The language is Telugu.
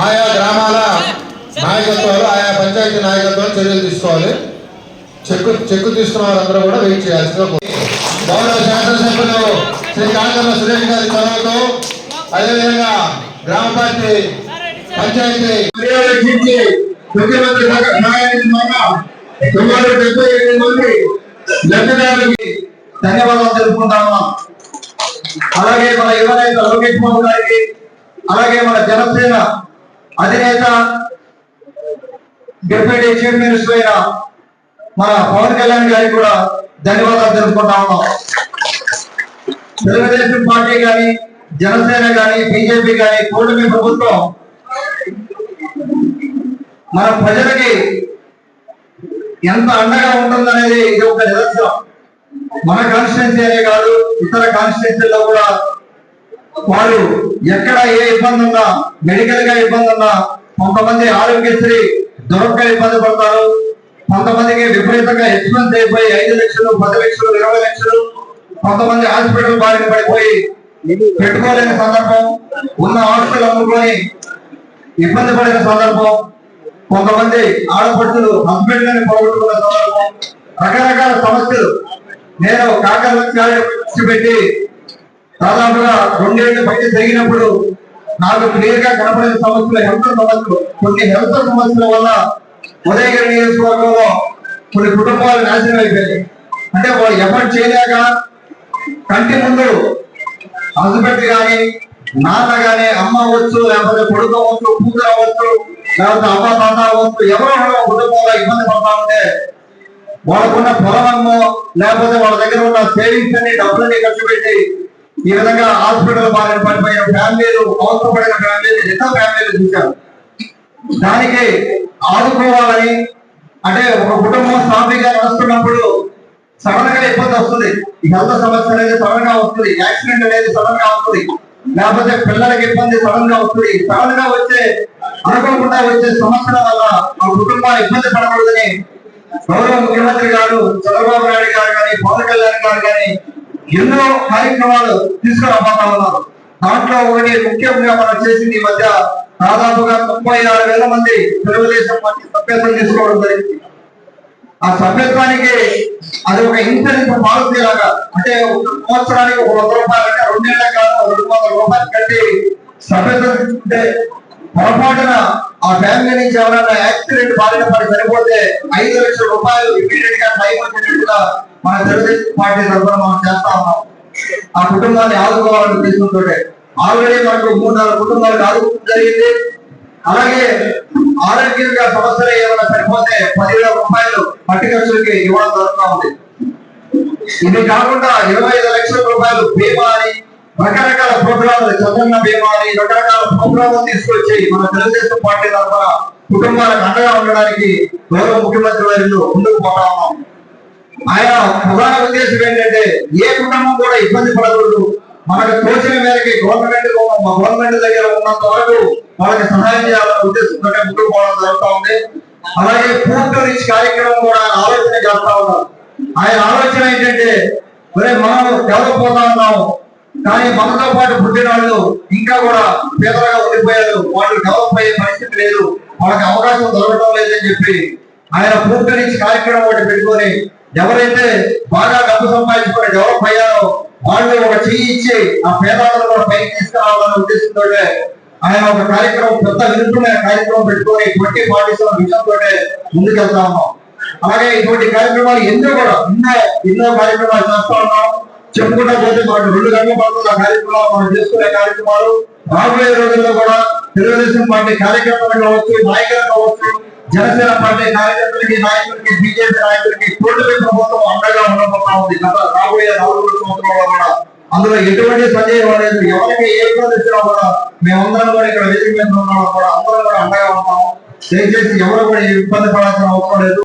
ఆయా గ్రామాల నాయకత్వాలు ఆయా పంచాయతీ నాయకత్వాలు చర్యలు తీసుకోవాలి. చెక్కు చెక్కు తీసుకున్న వారందరూ కూడా వెయిట్ కోరుతున్నాను. గౌరవ శాసనసభ్యులు శ్రీ కాంతమ్మ సురేష్ గారి చొరవతో అదేవిధంగా గ్రామ పార్టీ పంచాయతీ ముఖ్యమంత్రి సుమారు డెబ్బై ఎనిమిది మంది లబ్ధిదారులకి ధన్యవాదాలు తెలుపుకుంటాము. అలాగే మన యువనేత లోకేష్ బాబు గారికి అలాగే మన జనసేన అధినేత డిప్యూటీ చీఫ్ మినిస్టర్ అయిన మన పవన్ కళ్యాణ్ గారికి కూడా ధన్యవాదాలు తెలుపుకుంటా ఉన్నాం. తెలుగుదేశం పార్టీ కానీ జనసేన కానీ బీజేపీ కానీ కూటమి ప్రభుత్వం మన ప్రజలకి ఎంత అండగా ఉంటుందనేది ఇది ఒక నిదర్శనం. మన కాన్స్టిట్యున్సీ అనే కాదు ఇతర కాన్స్టిట్యున్సీలో కూడా వారు ఎక్కడ ఏ ఇబ్బంది ఉన్నా మెడికల్గా ఇబ్బంది ఉన్నా కొంతమంది ఆరోగ్యశ్రీ దొరక్క ఇబ్బంది పడతారు. కొంతమందికి విపరీతంగా ఎక్స్పెన్స్ అయిపోయి ఐదు లక్షలు పది లక్షలు ఇరవై లక్షలు కొంతమంది హాస్పిటల్ బారిన పడిపోయి పెట్టుకోలేని సందర్భం ఉన్న హాస్పిటల్ అమ్ముకొని ఇబ్బంది పడిన సందర్భం కొంతమంది ఆడపడుతులు హస్బెండ్ అని పోగొట్టుకున్న సందర్భం రకరకాల సమస్యలు. నేను కాకలు పెట్టి దాదాపుగా రెండేళ్ళ బయట జరిగినప్పుడు నాకు క్లియర్గా కనపడిన సమస్యలు హెల్త్ సమస్యలు కొన్ని హెల్త్ సమస్యల వల్ల ఉదయగిరి నియోజకవర్గంలో కొన్ని కుటుంబాలు నాశనం అయిపోయాయి. అంటే వాళ్ళు ఎఫర్ట్ చేయలేక కంటి ముందు హస్బెండ్ కానీ నాన్న కానీ అమ్మ అవ్వచ్చు లేకపోతే కొడుకు అవ్వచ్చు కూతురు అవ్వచ్చు లేకపోతే అమ్మ తాత అవ్వచ్చు ఎవరో కుటుంబంలో ఇబ్బంది పడతా ఉంటే వాళ్ళకున్న పొలమో లేకపోతే వాళ్ళ దగ్గర ఉన్న సేవింగ్స్ అన్ని డబ్బులన్నీ ఖర్చు పెట్టి ఈ విధంగా హాస్పిటల్ బారిన పడిపోయిన ఫ్యామిలీలు అవసరపడిన ఫ్యామిలీలు ఎన్నో ఫ్యామిలీలు చూశారు. దానికి ఆదుకోవాలని అంటే ఒక కుటుంబం సాఫీగా నడుస్తున్నప్పుడు సడన్గా ఇబ్బంది వస్తుంది. ఈ హెల్త్ సమస్య అనేది సడన్గా వస్తుంది యాక్సిడెంట్ అనేది సడన్గా వస్తుంది. లేకపోతే పిల్లలకి ఇబ్బంది సడన్గా వస్తుంది. సడన్గా వచ్చే అనుకోకుండా వచ్చే సమస్యల వల్ల ఒక కుటుంబాలు ఇబ్బంది పడకూడదని గౌరవ ముఖ్యమంత్రి గారు చంద్రబాబు నాయుడు గారు కానీ పవన్ కళ్యాణ్ గారు కానీ ఎన్నో కార్యక్రమాలు తీసుకురాబోతా ఉన్నారు. దాంట్లో ఒకటి ముఖ్యంగా మనం చేసింది ఈ మధ్య దాదాపుగా ముప్పై ఆరు వేల మంది తెలుగుదేశం పార్టీ సభ్యత్వం తీసుకోవడం జరిగింది. ఆ సభ్యత్వానికి అది ఒక ఇన్సూరెన్స్ పాలసీ లాగా అంటే ఒక సంవత్సరానికి ఒక వంద రూపాయలు అంటే రెండేళ్ళ కాలం రెండు వందల రూపాయలు కట్టి సభ్యత్వం తీసుకుంటే పొరపాటున ఆ ఫ్యామిలీ నుంచి ఎవరైనా యాక్సిడెంట్ బారిన పడి చనిపోతే ఐదు లక్షల రూపాయలు ఇమీడియట్గా టైం వచ్చేటట్టుగా మన తెలుగుదేశం పార్టీ తరఫున మనం చేస్తా ఉన్నాం. ఆ కుటుంబాన్ని ఆదుకోవాలని తీసుకుంటుంటే ఆల్రెడీ మనకు మూడు నాలుగు కుటుంబాలకు ఆదుకోవడం జరిగింది. అలాగే ఆరోగ్యంగా సమస్యలు ఏమైనా సరిపోతే పదివేల రూపాయలు పట్టి ఖర్చులకి ఇవ్వడం జరుగుతూ ఉంది. ఇది కాకుండా ఇరవై ఐదు లక్షల రూపాయలు బీమా అని రకరకాల ప్రోగ్రాములు చంద్రన్న బీమా అని రకరకాల ప్రోగ్రాములు తీసుకొచ్చి మన తెలుగుదేశం పార్టీ తరఫున కుటుంబాలకు అండగా ఉండడానికి గౌరవ ముఖ్యమంత్రి వారిలో ముందుకు పోతా ఉన్నాం. ఆయన ప్రధాన ఉద్దేశం ఏంటంటే ఏ కుటుంబం కూడా ఇబ్బంది పడకూడదు. మనకు తోచిన మేరకి గవర్నమెంట్ గవర్నమెంట్ దగ్గర ఉన్నంత వరకు వాళ్ళకి సహాయం చేయాలనే ఉద్దేశంతో ముందుకు పోవడం జరుగుతూ ఉంది. అలాగే పూర్తి రీచ్ కార్యక్రమం కూడా ఆలోచన చేస్తా ఉన్నారు. ఆయన ఆలోచన ఏంటంటే ఒరే మనం డెవలప్ పోతా ఉన్నాము. కానీ మనతో పాటు పుట్టిన వాళ్ళు ఇంకా కూడా పేదలుగా ఉండిపోయారు. వాళ్ళు డెవలప్ అయ్యే పరిస్థితి లేదు. వాళ్ళకి అవకాశం దొరకడం లేదని చెప్పి ఆయన పూర్తి నుంచి కార్యక్రమం ఒకటి పెట్టుకొని ఎవరైతే బాగా డబ్బు సంపాదించుకొని డెవలప్ అయ్యారో వాళ్ళు ఒక చెయ్యి ఇచ్చి ఆ పేదలను కూడా పైకి తీసుకురావాలనే ఉద్దేశంతో ఆయన ఒక కార్యక్రమం పెద్ద వినూత్నమైన కార్యక్రమం పెట్టుకొని ట్వంటీ పార్టీస్ విషయంతో విజన్ ముందుకెళ్తా ఉన్నాం. అలాగే ఇటువంటి కార్యక్రమాలు ఎన్నో కూడా ఎన్నో ఎన్నో కార్యక్రమాలు చేస్తా ఉన్నాం. చెప్పుకుంటా పోతే మనకు రెండు గంటల పాటు ఆ కార్యక్రమాలు. మనం చేసుకునే కార్యక్రమాలు రాబోయే రోజుల్లో కూడా తెలుగుదేశం పార్టీ కార్యక్రమాలు కావచ్చు నాయకులు కావచ్చు జనసేన పార్టీ కార్యకర్తలకి నాయకులకి బీజేపీ నాయకులకి కూటమి ప్రభుత్వం అండగా ఉండబోతా ఉంది. రాబోయే నాలుగు సంవత్సరాల్లో కూడా అందులో ఎటువంటి సందేహం లేదు. ఎవరికి ఏ ఇబ్బంది కూడా మేమందరం కూడా ఇక్కడ వేదిక మీద ఉన్నాం కూడా అందరం కూడా అండగా ఉంటాము. దయచేసి ఎవరు కూడా ఇబ్బంది పడాల్సిన అవసరం లేదు.